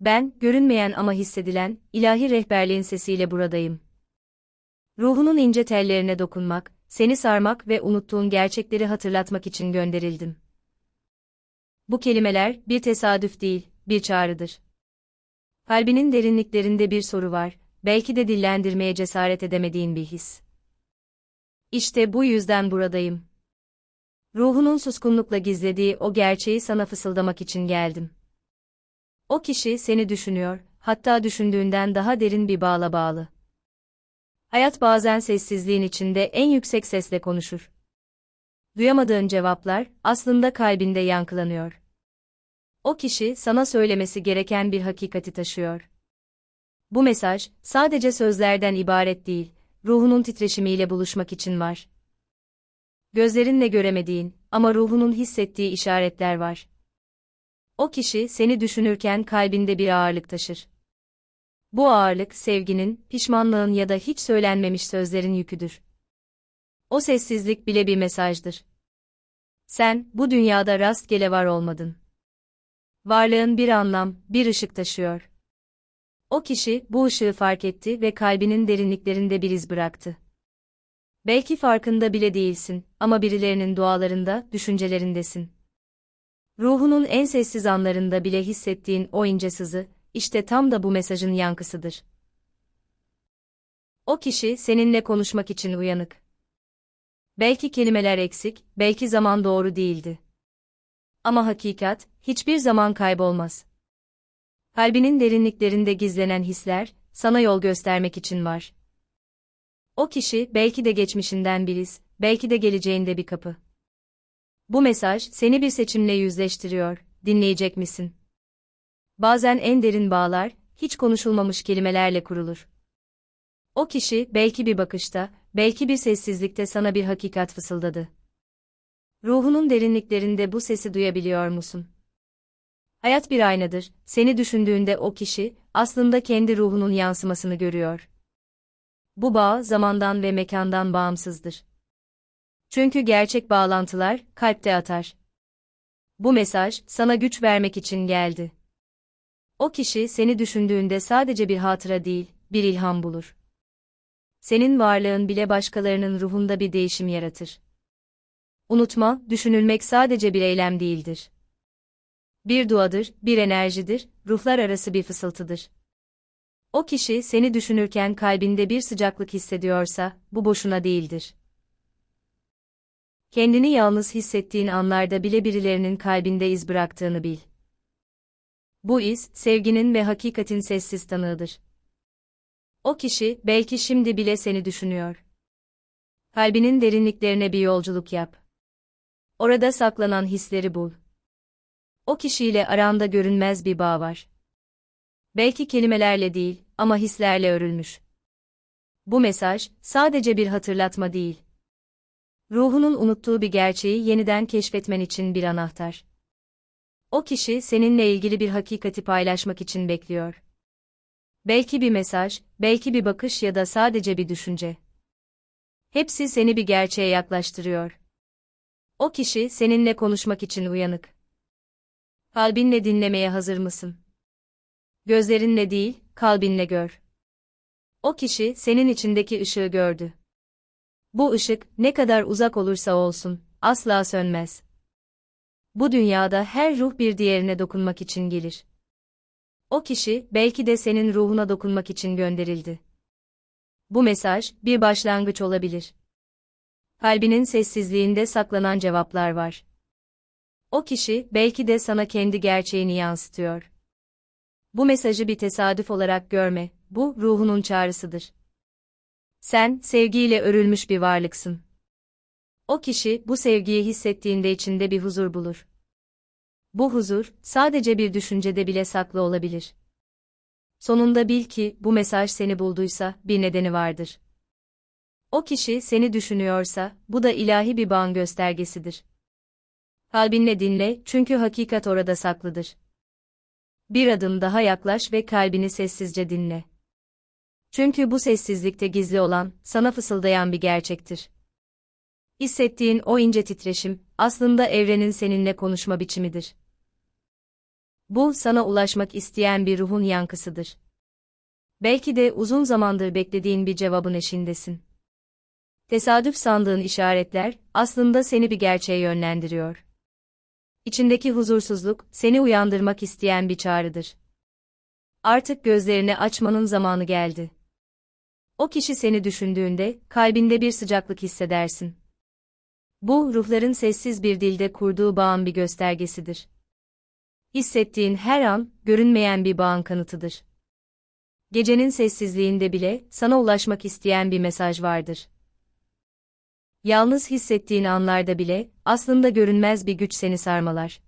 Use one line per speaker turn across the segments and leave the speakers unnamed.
Ben, görünmeyen ama hissedilen, ilahi rehberliğin sesiyle buradayım. Ruhunun ince tellerine dokunmak, seni sarmak ve unuttuğun gerçekleri hatırlatmak için gönderildim. Bu kelimeler, bir tesadüf değil, bir çağrıdır. Kalbinin derinliklerinde bir soru var, belki de dillendirmeye cesaret edemediğin bir his. İşte bu yüzden buradayım. Ruhunun suskunlukla gizlediği o gerçeği sana fısıldamak için geldim. O kişi seni düşünüyor, hatta düşündüğünden daha derin bir bağla bağlı. Hayat bazen sessizliğin içinde en yüksek sesle konuşur. Duyamadığın cevaplar aslında kalbinde yankılanıyor. O kişi sana söylemesi gereken bir hakikati taşıyor. Bu mesaj sadece sözlerden ibaret değil, ruhunun titreşimiyle buluşmak için var. Gözlerinle göremediğin ama ruhunun hissettiği işaretler var. O kişi seni düşünürken kalbinde bir ağırlık taşır. Bu ağırlık sevginin, pişmanlığın ya da hiç söylenmemiş sözlerin yüküdür. O sessizlik bile bir mesajdır. Sen bu dünyada rastgele var olmadın. Varlığın bir anlam, bir ışık taşıyor. O kişi bu ışığı fark etti ve kalbinin derinliklerinde bir iz bıraktı. Belki farkında bile değilsin ama birilerinin dualarında, düşüncelerindesin. Ruhunun en sessiz anlarında bile hissettiğin o ince sızı, işte tam da bu mesajın yankısıdır. O kişi seninle konuşmak için uyanık. Belki kelimeler eksik, belki zaman doğru değildi. Ama hakikat, hiçbir zaman kaybolmaz. Kalbinin derinliklerinde gizlenen hisler, sana yol göstermek için var. O kişi, belki de geçmişinden bir iz, belki de geleceğinde bir kapı. Bu mesaj, seni bir seçimle yüzleştiriyor, dinleyecek misin? Bazen en derin bağlar, hiç konuşulmamış kelimelerle kurulur. O kişi, belki bir bakışta, belki bir sessizlikte sana bir hakikat fısıldadı. Ruhunun derinliklerinde bu sesi duyabiliyor musun? Hayat bir aynadır, seni düşündüğünde o kişi, aslında kendi ruhunun yansımasını görüyor. Bu bağ, zamandan ve mekandan bağımsızdır. Çünkü gerçek bağlantılar, kalpte atar. Bu mesaj, sana güç vermek için geldi. O kişi seni düşündüğünde sadece bir hatıra değil, bir ilham bulur. Senin varlığın bile başkalarının ruhunda bir değişim yaratır. Unutma, düşünülmek sadece bir eylem değildir. Bir duadır, bir enerjidir, ruhlar arası bir fısıltıdır. O kişi seni düşünürken kalbinde bir sıcaklık hissediyorsa, bu boşuna değildir. Kendini yalnız hissettiğin anlarda bile birilerinin kalbinde iz bıraktığını bil. Bu iz, sevginin ve hakikatin sessiz tanığıdır. O kişi, belki şimdi bile seni düşünüyor. Kalbinin derinliklerine bir yolculuk yap. Orada saklanan hisleri bul. O kişiyle aranda görünmez bir bağ var. Belki kelimelerle değil, ama hislerle örülmüş. Bu mesaj, sadece bir hatırlatma değil. Ruhunun unuttuğu bir gerçeği yeniden keşfetmen için bir anahtar. O kişi seninle ilgili bir hakikati paylaşmak için bekliyor. Belki bir mesaj, belki bir bakış ya da sadece bir düşünce. Hepsi seni bir gerçeğe yaklaştırıyor. O kişi seninle konuşmak için uyanık. Kalbinle dinlemeye hazır mısın? Gözlerinle değil, kalbinle gör. O kişi senin içindeki ışığı gördü. Bu ışık ne kadar uzak olursa olsun asla sönmez. Bu dünyada her ruh bir diğerine dokunmak için gelir. O kişi belki de senin ruhuna dokunmak için gönderildi. Bu mesaj bir başlangıç olabilir. Kalbinin sessizliğinde saklanan cevaplar var. O kişi belki de sana kendi gerçeğini yansıtıyor. Bu mesajı bir tesadüf olarak görme, bu ruhunun çağrısıdır. Sen sevgiyle örülmüş bir varlıksın. O kişi bu sevgiyi hissettiğinde içinde bir huzur bulur. Bu huzur sadece bir düşüncede bile saklı olabilir. Sonunda bil ki bu mesaj seni bulduysa bir nedeni vardır. O kişi seni düşünüyorsa bu da ilahi bir bağın göstergesidir. Kalbinle dinle çünkü hakikat orada saklıdır. Bir adım daha yaklaş ve kalbini sessizce dinle. Çünkü bu sessizlikte gizli olan, sana fısıldayan bir gerçektir. Hissettiğin o ince titreşim, aslında evrenin seninle konuşma biçimidir. Bu, sana ulaşmak isteyen bir ruhun yankısıdır. Belki de uzun zamandır beklediğin bir cevabın eşindesin. Tesadüf sandığın işaretler, aslında seni bir gerçeğe yönlendiriyor. İçindeki huzursuzluk, seni uyandırmak isteyen bir çağrıdır. Artık gözlerini açmanın zamanı geldi. O kişi seni düşündüğünde, kalbinde bir sıcaklık hissedersin. Bu, ruhların sessiz bir dilde kurduğu bağın bir göstergesidir. Hissettiğin her an, görünmeyen bir bağın kanıtıdır. Gecenin sessizliğinde bile, sana ulaşmak isteyen bir mesaj vardır. Yalnız hissettiğin anlarda bile, aslında görünmez bir güç seni sarmalar.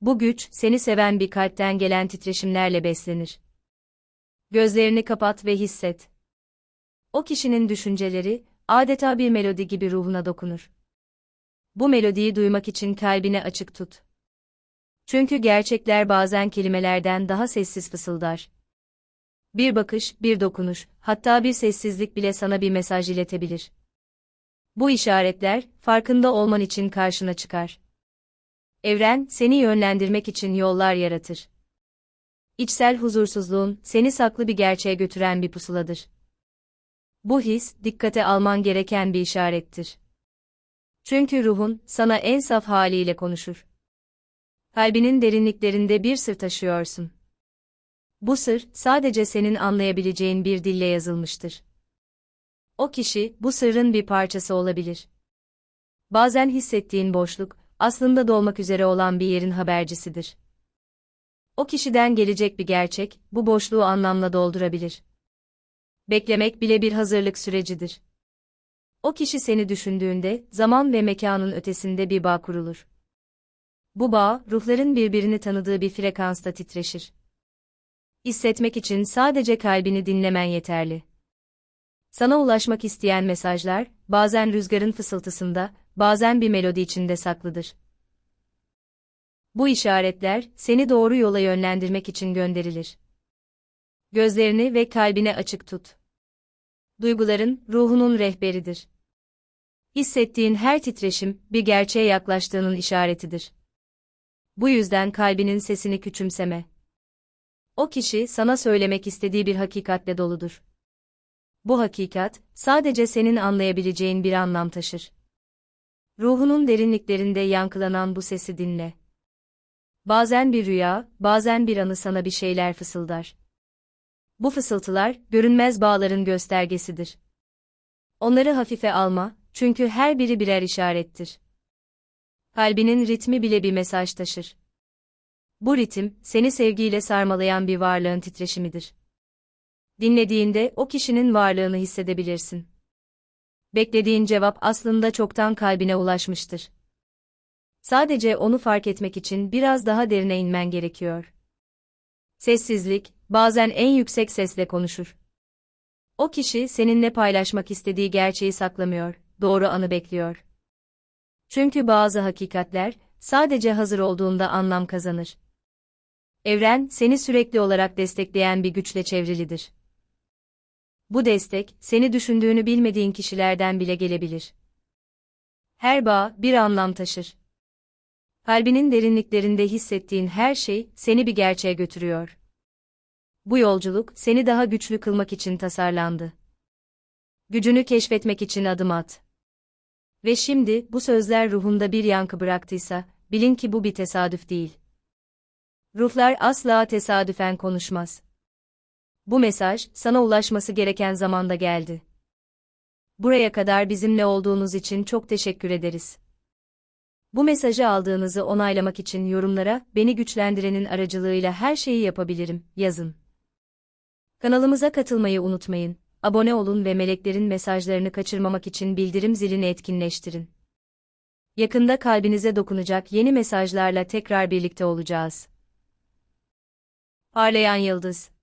Bu güç, seni seven bir kalpten gelen titreşimlerle beslenir. Gözlerini kapat ve hisset. O kişinin düşünceleri, adeta bir melodi gibi ruhuna dokunur. Bu melodiyi duymak için kalbini açık tut. Çünkü gerçekler bazen kelimelerden daha sessiz fısıldar. Bir bakış, bir dokunuş, hatta bir sessizlik bile sana bir mesaj iletebilir. Bu işaretler, farkında olman için karşına çıkar. Evren, seni yönlendirmek için yollar yaratır. İçsel huzursuzluğun, seni saklı bir gerçeğe götüren bir pusuladır. Bu his, dikkate alman gereken bir işarettir. Çünkü ruhun, sana en saf haliyle konuşur. Kalbinin derinliklerinde bir sır taşıyorsun. Bu sır, sadece senin anlayabileceğin bir dille yazılmıştır. O kişi, bu sırrın bir parçası olabilir. Bazen hissettiğin boşluk, aslında dolmak üzere olan bir yerin habercisidir. O kişiden gelecek bir gerçek, bu boşluğu anlamla doldurabilir. Beklemek bile bir hazırlık sürecidir. O kişi seni düşündüğünde, zaman ve mekanın ötesinde bir bağ kurulur. Bu bağ, ruhların birbirini tanıdığı bir frekansta titreşir. Hissetmek için sadece kalbini dinlemen yeterli. Sana ulaşmak isteyen mesajlar, bazen rüzgarın fısıltısında, bazen bir melodi içinde saklıdır. Bu işaretler, seni doğru yola yönlendirmek için gönderilir. Gözlerini ve kalbini açık tut. Duyguların, ruhunun rehberidir. Hissettiğin her titreşim, bir gerçeğe yaklaştığının işaretidir. Bu yüzden kalbinin sesini küçümseme. O kişi, sana söylemek istediği bir hakikatle doludur. Bu hakikat, sadece senin anlayabileceğin bir anlam taşır. Ruhunun derinliklerinde yankılanan bu sesi dinle. Bazen bir rüya, bazen bir anı sana bir şeyler fısıldar. Bu fısıltılar, görünmez bağların göstergesidir. Onları hafife alma, çünkü her biri birer işarettir. Kalbinin ritmi bile bir mesaj taşır. Bu ritim, seni sevgiyle sarmalayan bir varlığın titreşimidir. Dinlediğinde o kişinin varlığını hissedebilirsin. Beklediğin cevap aslında çoktan kalbine ulaşmıştır. Sadece onu fark etmek için biraz daha derine inmen gerekiyor. Sessizlik, bazen en yüksek sesle konuşur. O kişi seninle paylaşmak istediği gerçeği saklamıyor, doğru anı bekliyor. Çünkü bazı hakikatler, sadece hazır olduğunda anlam kazanır. Evren, seni sürekli olarak destekleyen bir güçle çevrilidir. Bu destek, seni düşündüğünü bilmediğin kişilerden bile gelebilir. Her bağ, bir anlam taşır. Kalbinin derinliklerinde hissettiğin her şey, seni bir gerçeğe götürüyor. Bu yolculuk, seni daha güçlü kılmak için tasarlandı. Gücünü keşfetmek için adım at. Ve şimdi, bu sözler ruhunda bir yankı bıraktıysa, bilin ki bu bir tesadüf değil. Ruhlar asla tesadüfen konuşmaz. Bu mesaj, sana ulaşması gereken zamanda geldi. Buraya kadar bizimle olduğunuz için çok teşekkür ederiz. Bu mesajı aldığınızı onaylamak için yorumlara, beni güçlendirenin aracılığıyla her şeyi yapabilirim, yazın. Kanalımıza katılmayı unutmayın, abone olun ve meleklerin mesajlarını kaçırmamak için bildirim zilini etkinleştirin. Yakında kalbinize dokunacak yeni mesajlarla tekrar birlikte olacağız. Parlayan Yıldız